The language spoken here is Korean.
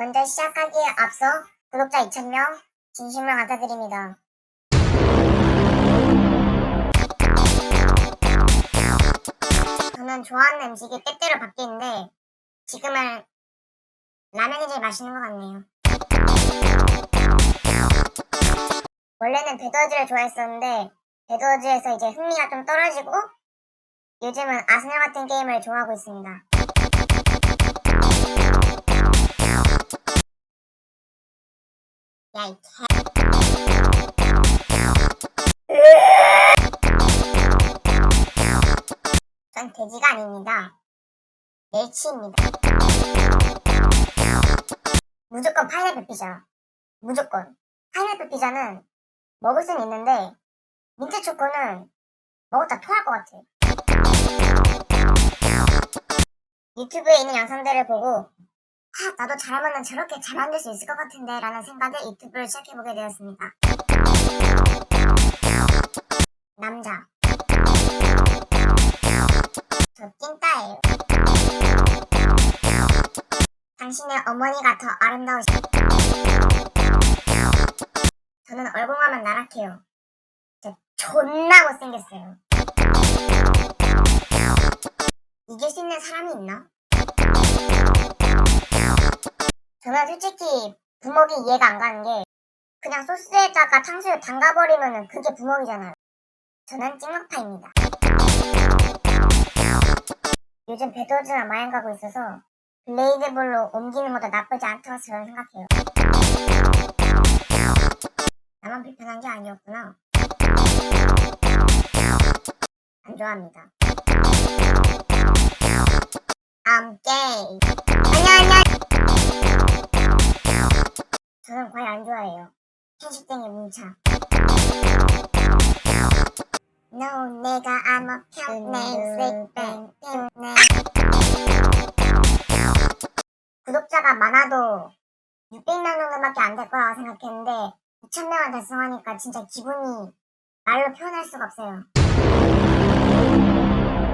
먼저 시작하기에 앞서 구독자 2,000명 진심으로 감사드립니다. 저는 좋아하는 음식이 때때로 바뀌는데 지금은 라면이 제일 맛있는 것 같네요. 원래는 배더즈를 좋아했었는데 배더즈에서 이제 흥미가 좀 떨어지고 요즘은 아스날 같은 게임을 좋아하고 있습니다. 개. 전 돼지가 아닙니다. 멸치입니다. 무조건 파인애플 피자. 무조건. 파인애플 피자는 먹을 수는 있는데 민트 초코는 먹었다 토할 것 같아. 유튜브에 있는 영상들을 보고 아, 나도 잘하면 저렇게 잘 만들 수 있을 것 같은데 라는 생각에 유튜브를 시작해보게 되었습니다. 남자. 저 찐따예요. 당신의 어머니가 더 아름다우시 저는 얼공하면 나락해요. 진짜 존나 못생겼어요. 이길 수 있는 사람이 있나? 저는 솔직히 부먹이 이해가 안 가는 게 그냥 소스에다가 탕수육 담가버리면 그게 부먹이잖아요. 저는 찍먹파입니다. 요즘 배도즈나 마냥 가고 있어서 블레이드볼로 옮기는 것도 나쁘지 않다고 저는 생각해요. 나만 불편한 게 아니었구나. 안 좋아합니다. I'm gay. 안녕 안녕. 좋아해요. 편식쟁이 뭉쳐. No, 내가 I'm a 평냉 섹뱅 때문에 구독자가 많아도 600명 정도밖에 안 될 거라고 생각했는데 2,000명을 달성하니까 진짜 기분이 말로 표현할 수가 없어요.